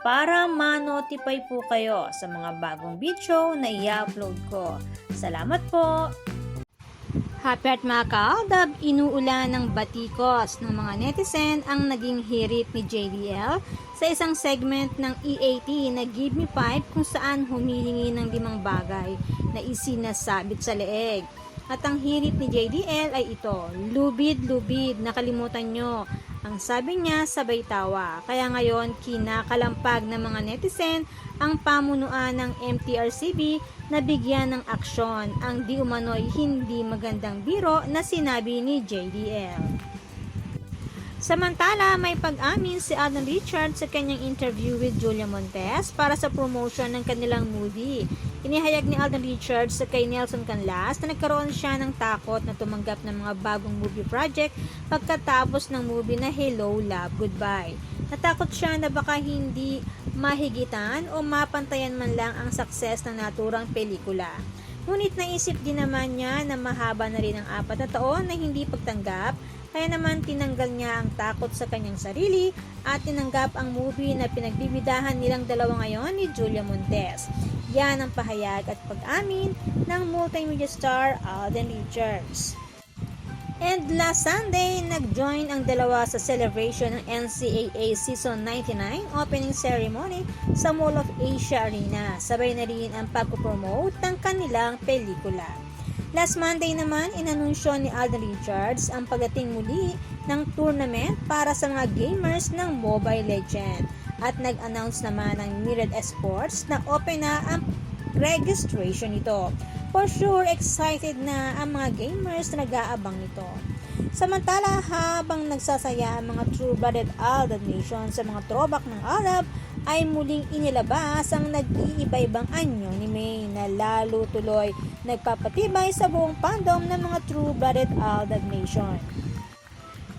para ma-notify po kayo sa mga bagong video na i-upload ko. Salamat po! Happy at mga kaaldab, inuulan ng batikos ng mga netizen ang naging hirit ni JDL sa isang segment ng EAT na Give Me 5 kung saan humihingi ng limang bagay na isinasabit sa leeg. At ang hirit ni JDL ay ito, lubid-lubid, nakalimutan nyo. Ang sabi niya, sabay tawa. Kaya ngayon, kinakalampag ng mga netizen ang pamunuan ng MTRCB na bigyan ng aksyon ang di umano'y hindi magandang biro na sinabi ni JDL. Samantala, may pag-amin si Alan Richards sa kanyang interview with Julia Montes para sa promotion ng kanilang movie. Inihayag ni Alden Richards sa kay Nelson Canlas na nagkaroon siya ng takot na tumanggap ng mga bagong movie project pagkatapos ng movie na Hello, Love, Goodbye. Natakot siya na baka hindi mahigitan o mapantayan man lang ang success ng naturang pelikula. Ngunit naisip din naman niya na mahaba na rin ang apat na taon na hindi pagtanggap kaya naman tinanggal niya ang takot sa kanyang sarili at tinanggap ang movie na pinagbibidahan nilang dalawa ngayon ni Julia Montes. Yan ang pahayag at pag-amin ng multimedia star Alden Richards. And last Sunday, nag-join ang dalawa sa celebration ng NCAA Season 99 opening ceremony sa Mall of Asia Arena. Sabay na rin ang pag-promote ng kanilang pelikula. Last Monday naman, inanunsyo ni Alden Richards ang pagdating muli ng tournament para sa mga gamers ng Mobile Legend. At nag-announce naman ng Myriad Esports na open na ang registration nito. For sure, excited na ang mga gamers na nag-aabang nito. Samantala, habang nagsasaya ang mga true-blooded Aldab Nation sa mga throwback ng Arab, ay muling inilabas ang nag-iiba-ibang anyo ni May na lalo tuloy nagpapatibay sa buong fandom ng mga true-blooded Aldab Nation.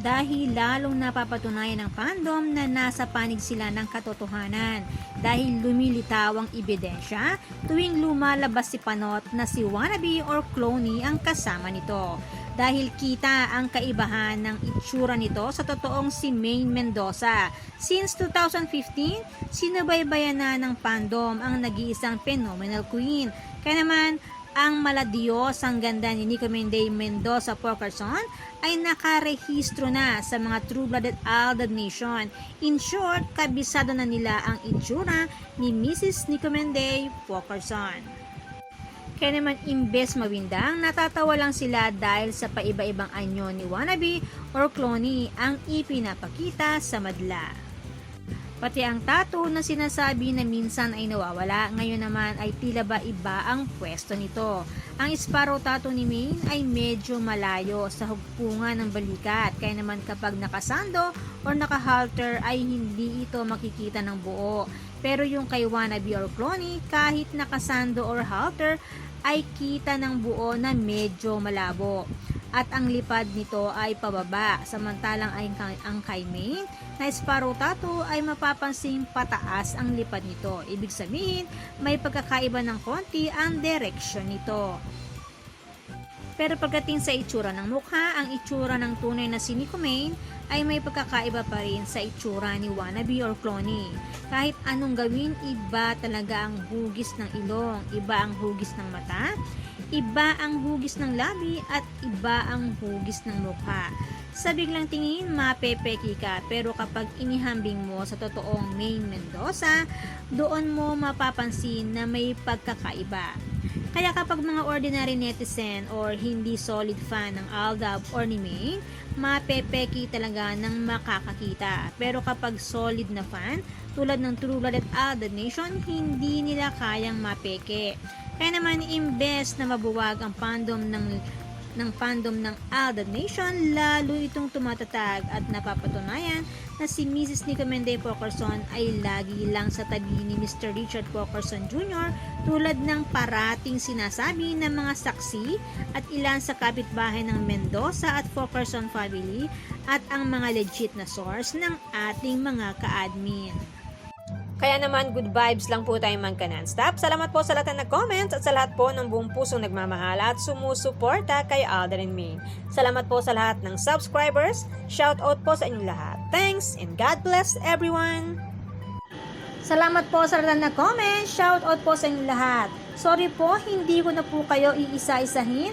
Dahil lalong napapatunayan ng fandom na nasa panig sila ng katotohanan dahil lumilitaw ang ebidensya tuwing lumalabas si Panot na si Wannabe or Cloney ang kasama nito dahil kita ang kaibahan ng itsura nito sa totoong si Maine Mendoza. Since 2015, sinubaybayan na ng fandom ang nag-iisang phenomenal queen. Kaya naman, ang maladiyos ang ganda ni Nico Menday Mendoza Porkerson ay nakarehistro na sa mga true-blooded Aldad Nation. In short, kabisado na nila ang itsura ni Mrs. Nico Menday Porkerson. Kaya naman imbes mawindang, natatawa lang sila dahil sa paiba-ibang anyo ni Wannabe or Cloney ang ipinapakita sa madla. Pati ang tattoo na sinasabi na minsan ay nawawala, ngayon naman ay tila ba iba ang pwesto nito. Ang Sparrow tattoo ni Maine ay medyo malayo sa hugpungan ng balikat, kaya naman kapag nakasando or nakahalter ay hindi ito makikita ng buo. Pero yung kay Wannabe or Cloney, kahit nakasando or halter, ay kita ng buo na medyo malabo at ang lipad nito ay pababa. Samantalang ay ang kay Maine na Sparrow Tattoo ay mapapansing pataas ang lipad nito. Ibig sabihin, may pagkakaiba ng konti ang direction nito. Pero pagdating sa itsura ng mukha, ang itsura ng tunay na si Nico Maine ay may pagkakaiba pa rin sa itsura ni Wannabe or Cloney. Kahit anong gawin, iba talaga ang hugis ng ilong, iba ang hugis ng mata, iba ang hugis ng labi at iba ang hugis ng mukha. Sa biglang tingin, mapepeki ka pero kapag inihambing mo sa totoong Maine Mendoza, doon mo mapapansin na may pagkakaiba. Kaya kapag mga ordinary netizen or hindi solid fan ng Aldab or ni Maine, mapepeki talaga ng makakakita. Pero kapag solid na fan, tulad ng True Blood at Aldab Nation, hindi nila kayang mapeke. Kaya naman, imbes na mabuwag ang fandom ng ng fandom ng Aldab Nation, lalo itong tumatatag at napapatunayan na si Mrs. Nika Mende Pokerson ay lagi lang sa tabi ni Mr. Richard Pokerson Jr. tulad ng parating sinasabi ng mga saksi at ilan sa kapitbahay ng Mendoza at Pokerson family at ang mga legit na source ng ating mga ka-admin. Kaya naman, good vibes lang po tayo magka non-stop. Salamat po sa lahat na nag-comments at sa lahat po ng buong pusong nagmamahal at sumusuporta kay Alden and Main. Salamat po sa lahat ng subscribers. Shout out po sa inyong lahat. Thanks and God bless everyone! Salamat po sa lahat na comment. Shout out po sa inyong lahat. Sorry po, hindi ko na po kayo iisa-isahin.